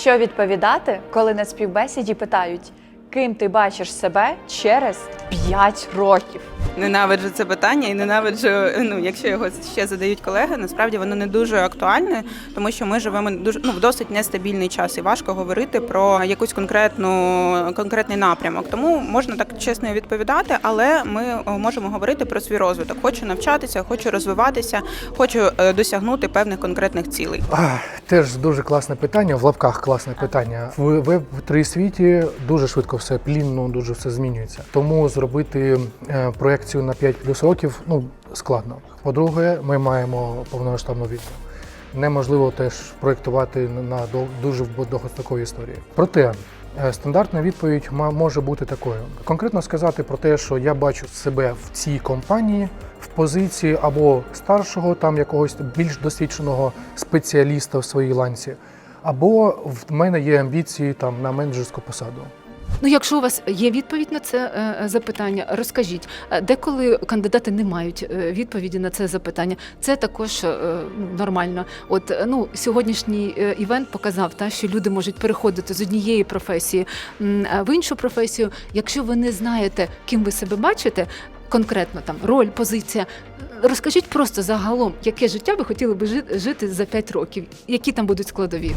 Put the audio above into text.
Що відповідати, коли на співбесіді питають, ким ти бачиш себе через 5 років? Ненавиджу це питання і ненавиджу, ну якщо його ще задають колеги, насправді воно не дуже актуальне, тому що ми живемо дуже ну в досить нестабільний час і важко говорити про якусь конкретну конкретний напрямок. Тому можна так чесно відповідати, але ми е, можемо говорити про свій розвиток. Хочу навчатися, хочу розвиватися, хочу е, досягнути певних конкретних цілей. А, теж дуже класне питання, в лапках класне питання. В веб 3 світі дуже швидко все плінно, дуже все змінюється. Тому зробити е, проекцію на 5 плюс років ну складно. По-друге, ми маємо повномасштабну війну. Неможливо теж проєктувати на дуже довгострокові історії. Проте е, стандартна відповідь може бути такою: конкретно сказати про те, що я бачу себе в цій компанії в позиції або старшого, там якогось більш досвідченого спеціаліста в своїй ланці, або в мене є амбіції там на менеджерську посаду. Ну, якщо у вас є відповідь на це е, запитання, розкажіть. Е, Деколи кандидати не мають е, відповіді на це запитання. Це також е, нормально. От е, ну сьогоднішній е, івент показав, та що люди можуть переходити з однієї професії в іншу професію. Якщо ви не знаєте, ким ви себе бачите. Конкретно там роль, позиція. Розкажіть просто загалом, яке життя ви хотіли би жити за 5 років, які там будуть складові.